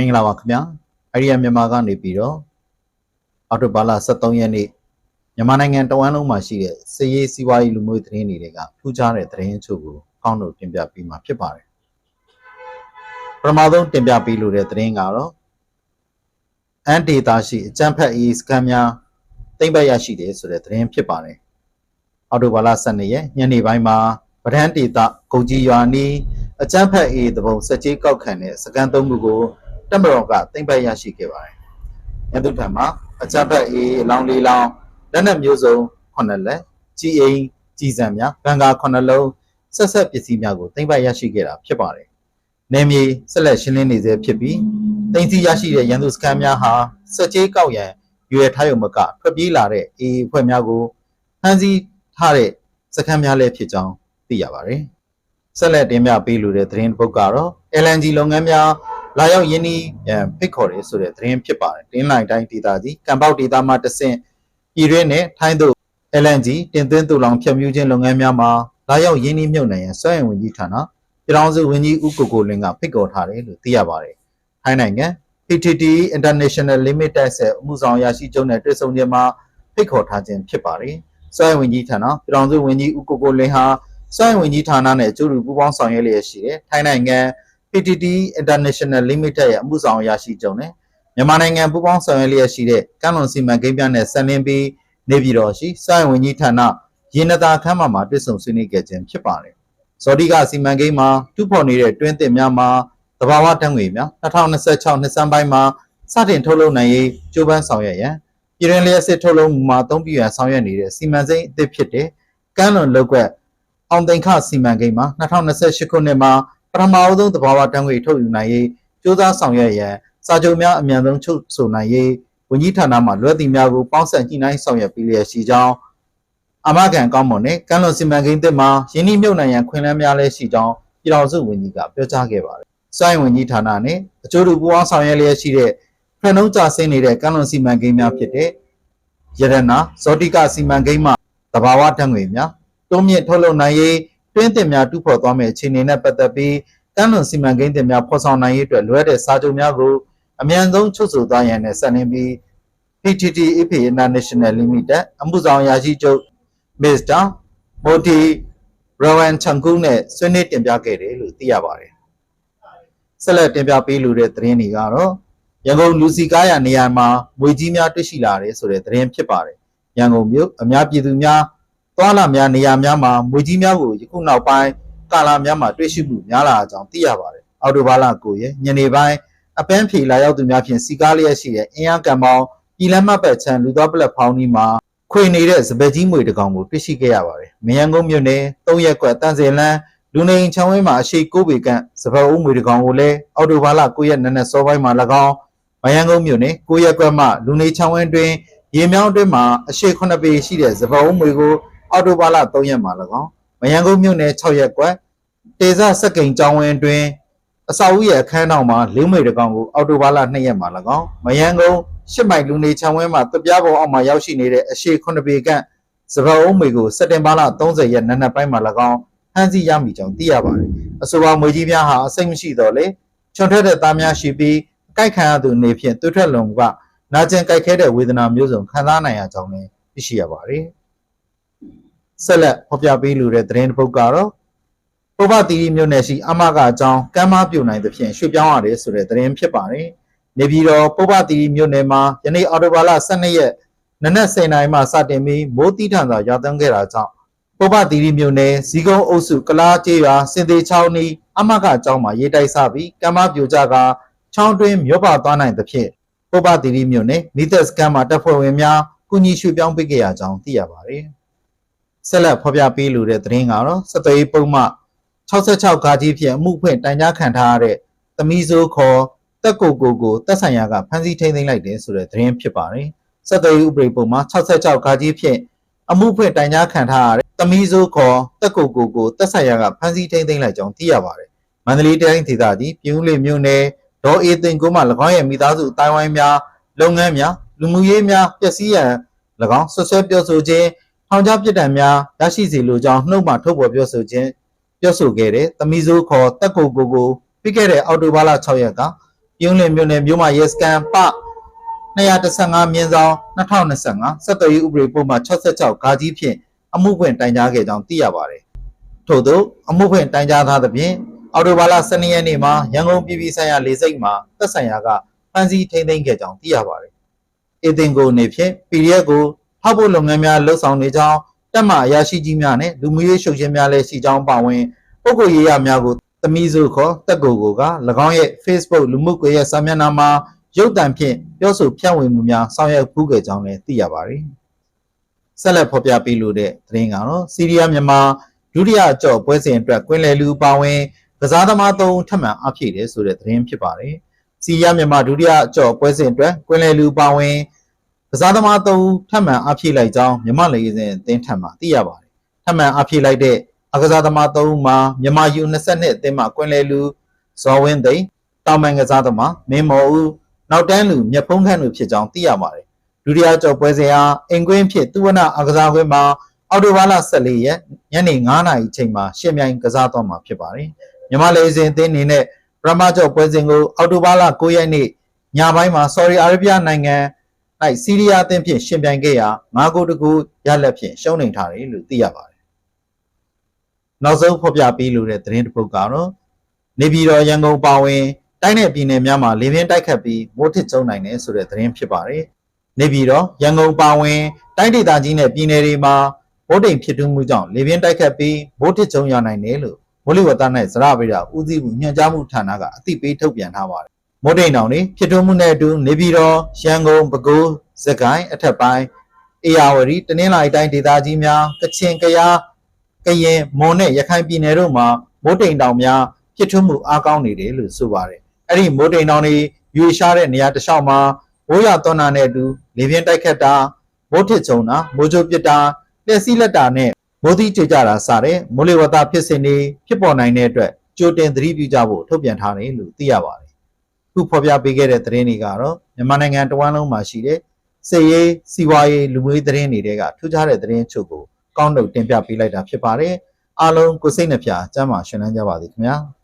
မင်္ဂလာပါခင်ဗျာအရိယာမြန်မာကနေပြီးတော့အော်တိုဘာလ23ရက်နေ့မြန်မာနိုင်ငံတဝန်းလုံးမှာရှိတဲ့စည်ရေးစီးပွားရေးလူမျိုးသတင်းတွေကထူးခြားတဲ့သတင်းအချို့ကိုကောင်းလို့တင်ပြပေးမှာဖြစ်ပါတယ်ပထမဆုံးတင်ပြပေးလိုတဲ့သတင်းကတော့အန်ဒေတာရှိအကြမ်းဖက်အေးစကန်များတိမ့်ပတ်ရရှိတယ်ဆိုတဲ့သတင်းဖြစ်ပါတယ်အော်တိုဘာလ12ရက်ညနေပိုင်းမှာဗဒန်းဒေတာကုန်ကြီးရွာနီးအကြမ်းဖက်အေးတပုံစက်ကြီးကောက်ခံတဲ့စကန်သုံးခုကို တက်မတော်ကသိမ့်ပိုက်ရရှိခဲ့ပါတယ်။ရန်သူထံမှာအကြပ်ဖက်အေးလောင်လေးလောင်လက်နက်မျိုးစုံ9လက်ကြီးအိမ်ကြီးစံများဗန်ကာ9လုံးဆက်ဆက်ပစ္စည်းများကိုသိမ့်ပိုက်ရရှိခဲ့တာဖြစ်ပါတယ်။နေမြေဆက်လက်ရှင်းလင်းနေစေဖြစ်ပြီးသိမ်းဆီးရရှိတဲ့ရန်သူစခန်းများဟာစက်ကြီးကောက်ရန်ရွယ်ထားရုံမကထွက်ပြေးလာတဲ့အေးအဖွဲ့များကိုဖမ်းဆီးထားတဲ့စခန်းများလည်းဖြစ်ကြောင်းသိရပါတယ်။ဆက်လက်တင်ပြပေးလိုတဲ့သတင်းတစ်ပုဒ်ကတော့ LNG လုပ်ငန်းများ လာရောက်ယင်းဒီရန်ဖိတ်ခေါ်တယ်ဆိုတဲ့သတင်းဖြစ်ပါတယ်တင်းလိုက်တိုင်းဒေသကြီးကံပေါက်ဒေသမှာတဆင့်ပြည်တွင်းနဲ့ထိုင်းတို့ LNG တင်သွင်းတူလောင်ဖြန့်ဖြူးခြင်းလုပ်ငန်းများမှာလာရောက်ယင်းဒီမြုပ်နှံရန်စွမ်းအင်ဝန်ကြီးဌာနပြည်ထောင်စုဝန်ကြီးဦးကိုကိုလင်းကဖိတ်ခေါ်ထားတယ်လို့သိရပါတယ်ထိုင်းနိုင်ငံ PTT International Limited ဆက်အမှုဆောင်ရရှိချုပ်နဲ့တွေ့ဆုံခြင်းမှာဖိတ်ခေါ်ထားခြင်းဖြစ်ပါတယ်စွမ်းအင်ဝန်ကြီးဌာနပြည်ထောင်စုဝန်ကြီးဦးကိုကိုလင်းဟာစွမ်းအင်ဝန်ကြီးဌာနနဲ့အကျိုးတူပူးပေါင်းဆောင်ရွက်လျက်ရှိတဲ့ထိုင်းနိုင်ငံ PTT International Limited ရဲ့အမှုဆောင်အရာရှိချုပ်နဲ့မြန်မာနိုင်ငံပူးပေါင်းဆောင်ရွက်လျက်ရှိတဲ့ကမ်းလွန်စီမံကိန်းများနဲ့ဆက်လင်းပြီးနေပြည်တော်ရှိစိုင်းဝင်ကြီးဌာနရေနတာခမ်းမှာမှာတွေ့ဆုံဆွေးနွေးခဲ့ခြင်းဖြစ်ပါတယ်။ဇော်ဒီကစီမံကိန်းမှာတူဖော်နေတဲ့တွင်းသစ်များမှာတဘာဝတန်းငွေများ2026နှစ်စမ်းပိုင်းမှာစတင်ထုတ်လုပ်နိုင်ရေးကြိုးပမ်းဆောင်ရွက်ရန်ပြည်တွင်းလျှက်စစ်ထုတ်လုပ်မှုမှာအသုံးပြုရန်ဆောင်ရွက်နေတဲ့စီမံစိမ်းအသစ်ဖြစ်တဲ့ကမ်းလွန်လောက်ကွက်အောင်သိန်ခစီမံကိန်းမှာ2028ခုနှစ်မှာ ပထမအဆုံးသဘာဝတန်းငွေထုတ်ယူနိုင်ရေးစ조사ဆောင်ရွက်ရန်စာချုပ်များအမြန်ဆုံးချုပ်ဆိုနိုင်ရေးဝန်ကြီးဌာနမှလွှဲတင်များကိုပေါင်းစပ်ညှိနှိုင်းဆောင်ရွက်ပေးလျက်ရှိကြောင်းအမကန်ကောင်းမွန်နဲ့ကမ်းလွန်စီမံကိန်းသစ်မှာယင်းနှိမြုပ်နှံရန်ခွင့်လန်းများလည်းရှိကြောင်းပြည်တော်စုဝန်ကြီးကပြောကြားခဲ့ပါတယ်။စိုင်းဝန်ကြီးဌာနနဲ့အကျိုးတူပူးပေါင်းဆောင်ရွက်လျက်ရှိတဲ့ဖန်နှုံးကြဆင်းနေတဲ့ကမ်းလွန်စီမံကိန်းများဖြစ်တဲ့ရတနာဇောတိကစီမံကိန်းမှတဘာဝတန်းငွေများတွန်းမြင့်ထုတ်လုပ်နိုင်ရေး တွင်းသစ်များတူဖော်သွားမယ့်အခြေအနေနဲ့ပတ်သက်ပြီးကမ်းလွန်စီမံကိန်းတင်များဖော်ဆောင်နိုင်ရေးအတွက်လွှဲတဲ့စာချုပ်များကိုအမြန်ဆုံးချုပ်ဆိုသွားရန်နဲ့ဆက်လင်းပြီး PTT IPA International Limited အမှုဆောင်ရာရှိချုပ် Mr. Moti Rawan Changku နဲ့ဆွေးနွေးတင်ပြခဲ့တယ်လို့သိရပါတယ်။ဆက်လက်တင်ပြပေးလိုတဲ့သတင်းတွေကတော့ရန်ကုန်လူစီကားရနေရာမှာမွေကြီးများတွေ့ရှိလာတယ်ဆိုတဲ့သတင်းဖြစ်ပါတယ်။ရန်ကုန်မြို့အများပြည်သူများ သွာလာများနေရာများမှာမွေကြီးများကိုယခုနောက်ပိုင်းကာလာများမှာတွေ့ရှိမှုများလာကြောင်းသိရပါတယ်။အော်တိုဘာလ9ရက်ညနေပိုင်းအပန်းဖြေလာရောက်သူများဖြင့်စီကားလျက်ရှိတဲ့အင်အားကံပေါင်းပြည်လမ်းမပတ်ချမ်းလူသောပလက်ဖောင်းဒီမှာခွေနေတဲ့စပယ်ကြီးမွေတကောင်ကိုတွေ့ရှိခဲ့ရပါတယ်။မယန်းကုန်းမြို့နယ်၃ရက်ကွက်တန်စင်လန်းလူနေချောင်းဝင်းမှာအရှိကိုပေကန့်စပယ်ဦးမွေတကောင်ကိုလည်းအော်တိုဘာလ9ရက်နေ့နဲ့စောပိုင်းမှာ၎င်းမယန်းကုန်းမြို့နယ်9ရက်ကွက်မှလူနေချောင်းဝင်းတွင်ရေမြောင်းတွင်မှာအရှိ9ပေရှိတဲ့စပယ်ဦးမွေကို အော်တိုဘာလ3ရက်မှာ၎င်းမယန်းကုန်းမြို့နယ်6ရက်ကွက်တေဇစက်ကိန်ကျောင်းဝင်းတွင်အစာဦးရဲ့အခန်းတော်မှာလေးမိတ်တကောင်ကိုအော်တိုဘာလ2ရက်မှာ၎င်းမယန်းကုန်းရှစ်မိုင်လူနေချောင်းဝင်းမှာတပြားပုံအောက်မှာရောက်ရှိနေတဲ့အရှိ9ပေကန့်စပအုံးမေကိုစက်တင်ဘာလ30ရက်နံနက်ပိုင်းမှာ၎င်းဖမ်းဆီးရမိကြောင်းသိရပါတယ်။အဆိုပါမွေကြီးများဟာအစိတ်မရှိတော့လေချွန်ထွက်တဲ့သားများရှိပြီးအကြိုက်ခံရသူနေဖြင့်တွတ်ထွက်လုံကနာကျင်ကြိုက်ခဲတဲ့ဝေဒနာမျိုးစုံခံစားနိုင်ရကြောင်းလည်းသိရှိရပါတယ်။ ဆက်လက်ဖော်ပြပေးလိုတဲ့သတင်းတစ်ပုဒ်ကတော့ပုဗ္ဗတိရိမြို့နယ်ရှိအမကအကြောင်းကမ်းမပြိုနိုင်သဖြင့်ရွှေ့ပြောင်းရတယ်ဆိုတဲ့သတင်းဖြစ်ပါတယ်။နေပြည်တော်ပုဗ္ဗတိရိမြို့နယ်မှာယနေ့အော်တိုဘာလ12ရက်နနက်10:00နာရီမှစတင်ပြီးမိုးတီးထန်စွာရွာသွန်းခဲ့တာကြောင့်ပုဗ္ဗတိရိမြို့နယ်ဇီကုန်းအုပ်စုကလားကျေးရွာစင်သေးချောင်းနီးအမကအကြောင်းမှာရေးတိုက်ဆပြီးကမ်းမပြိုကျကချောင်းတွင်းမြို့ပါသွားနိုင်သဖြင့်ပုဗ္ဗတိရိမြို့နယ်မိသက်စကန်မှာတပ်ဖွဲ့ဝင်များကုညီရွှေ့ပြောင်းပေးခဲ့ရကြောင်းသိရပါတယ်။ ဆက်လက်ဖော်ပြပေးလိုတဲ့သတင်းကတော့စသွေးပုံမှ66ဂါကြီးဖြင့်အမှုဖွင့်တိုင်ကြားခံထားရတဲ့သမီးစိုးခေါ်တက်ကိုကိုကိုတက်ဆိုင်ရာကဖမ်းဆီးထိန်းသိမ်းလိုက်တယ်ဆိုတဲ့သတင်းဖြစ်ပါတယ်။စက်သွေးဥပဒေပုံမှာ66ဂါကြီးဖြင့်အမှုဖွင့်တိုင်ကြားခံထားရတဲ့သမီးစိုးခေါ်တက်ကိုကိုကိုတက်ဆိုင်ရာကဖမ်းဆီးထိန်းသိမ်းလိုက်ကြောင်းသိရပါတယ်။မန္တလေးတိုင်းဒေသကြီးပြည်ဦးလေမြို့နယ်ဒေါ်အေးသိန်းကိုမှ၎င်းရဲ့မိသားစုအတိုင်းဝိုင်းများလုပ်ငန်းများလူမှုရေးများပျက်စီးရန်၎င်းဆွဆွဲပြောဆိုခြင်း ထောင်ချပြစ်ဒဏ်များရရှိစေလိုကြောင်းနှုတ်မှထုတ်ဖော်ပြောဆိုခြင်းပြောဆိုခဲ့တဲ့သမီးစိုးခေါ်တက်ကိုကိုကိုပြီးခဲ့တဲ့အောက်တိုဘာလ6ရက်ကပြုံးလင်မြို့နယ်မြို့မရဲစကန်ပ215မြင်းဆောင်2025စက်တော်ရေးဥပဒေပုံမှန်66ဂါကြီးဖြင့်အမှုဖွင့်တိုင်ကြားခဲ့ကြောင်းသိရပါတယ်။ထို့သောအမှုဖွင့်တိုင်ကြားထားသဖြင့်အော်တိုဘာလ12ရက်နေ့မှာရန်ကုန်ပြည်ပြည်ဆိုင်ရာလေဆိပ်မှာသက်ဆိုင်ရာကဖမ်းဆီးထိန်းသိမ်းခဲ့ကြောင်းသိရပါတယ်။အသင်ကိုအနေဖြင့် PDF ကို ဖောက်ဖို့လုပ်ငန်းများလှုပ်ဆောင်နေကြောင်းတက်မအရာရှိကြီးများနဲ့လူမျိုးရေးရှုပ်ရှင်များလည်းရှိကြောင်းပါဝင်ပုဂ္ဂိုလ်ရေးရများကိုသမီးစုခေါ်တက်ကိုကိုက၎င်းရဲ့ Facebook လူမှုကွန်ရက်စာမျက်နှာမှာရုပ်တံဖြင့်ပြောဆိုဖြန့်ဝေမှုများဆောင်ရွက်ဖူးခဲ့ကြောင်းလည်းသိရပါတယ်။ဆက်လက်ဖော်ပြပေးလိုတဲ့သတင်းကတော့စီးရီးယားမြန်မာဒုတိယအကြော့ပွဲစဉ်အတွက်ကွင်းလယ်လူပါဝင်ကစားသမားသုံးထပ်မံအပြည့်တယ်ဆိုတဲ့သတင်းဖြစ်ပါတယ်။စီးရီးယားမြန်မာဒုတိယအကြော့ပွဲစဉ်အတွက်ကွင်းလယ်လူပါဝင် ကစားသမားသုံးထပ်မံအပြည့်လိုက်ကြောင်းမြန်မာလေစဉ်အသင်းထံမှသိရပါတယ်။ထပ်မံအပြည့်လိုက်တဲ့အကစားသမားသုံးမှာမြန်မာ U22 အသင်းမှကွင်းလယ်လူဇော်ဝင်းသိန်းတောင်မန်ကစားသမားမင်းမော်ဦးနောက်တန်းလူမြက်ဖုံးခန့်တို့ဖြစ်ကြောင်းသိရပါတယ်။ဒုတိယကြော်ပွဲစဉ်ဟာအင်ကွင်းဖြစ်သူဝနအကစားကွင်းမှာအော်တိုဘာလ14ရက်ညနေ9:00နာရီချိန်မှာရှင်းမြိုင်ကစားတော့မှာဖြစ်ပါတယ်။မြန်မာလေစဉ်အသင်းအနေနဲ့ပရမကြော်ပွဲစဉ်ကိုအော်တိုဘာလ9ရက်နေ့ညပိုင်းမှာဆော်ဒီအာရေဗျနိုင်ငံ၌ စီးရီးယားအသင်းဖြင့်ရှင်ပြိုင်ခဲ့ရာ9ဂိုးတကူရလက်ဖြင့်ရှုံးနိမ့်ထားတယ်လို့သိရပါတယ်။နောက်ဆုံးဖော်ပြပေးလိုတဲ့သတင်းတစ်ပုဒ်ကတော့နေပြည်တော်ရန်ကုန်ပါဝင်တိုင်းနယ်ပြည်နယ်များမှာလေပြင်းတိုက်ခတ်ပြီးမိုးထစ်ကျုံနိုင်တယ်ဆိုတဲ့သတင်းဖြစ်ပါတယ်။နေပြည်တော်ရန်ကုန်ပါဝင်တိုင်းဒေသကြီးနဲ့ပြည်နယ်တွေမှာမိုးတိမ်ဖြစ်ထွန်းမှုကြောင့်လေပြင်းတိုက်ခတ်ပြီးမိုးထစ်ကျုံရနိုင်တယ်လို့မိုးလေဝသနဲ့ဇရဗေဒဦးစီးမှုညွှန်ကြားမှုဌာနကအသိပေးထုတ်ပြန်ထားပါတယ်။ မိုးတိမ်တောင်တွေဖြစ်ထွန်းမှုနဲ့အတူနေပြည်တော်ရန်ကုန်ပဲခူးစကိုင်းအထက်ပိုင်းအေရဝတီတနင်္လာရီတိုင်းဒေသကြီးများကချင်ကယားကရင်မွန်နဲ့ရခိုင်ပြည်နယ်တို့မှာမိုးတိမ်တောင်များဖြစ်ထွန်းမှုအားကောင်းနေတယ်လို့ဆိုပါတယ်။အဲ့ဒီမိုးတိမ်တောင်တွေရွေရှားတဲ့နေရာတစ်လျှောက်မှာမိုးရွာသွန်းတာနဲ့အတူလေပြင်းတိုက်ခတ်တာမိုးထစ်ချုံတာမိုးကြိုးပစ်တာလက်စီးလက်တာနဲ့မိုးသီးကြွကြတာစတဲ့မိုးလေဝသဖြစ်စဉ်တွေဖြစ်ပေါ်နိုင်တဲ့အတွက်ကြိုတင်သတိပြုကြဖို့ထုတ်ပြန်ထားတယ်လို့သိရပါတယ်။ ခုဖော်ပြပေးခဲ့တဲ့သတင်းတွေကတော့မြန်မာနိုင်ငံတဝန်းလုံးမှာရှိတဲ့စစ်ရေးစီးပွားရေးလူမျိုးရေးသတင်းတွေကထူးခြားတဲ့သတင်းချုပ်ကိုကောင်းတုတ်တင်ပြပေးလိုက်တာဖြစ်ပါတယ်။အားလုံးကိုစိတ်နှပြကျမ်းမာရှင်လန်းကြပါစေခင်ဗျာ။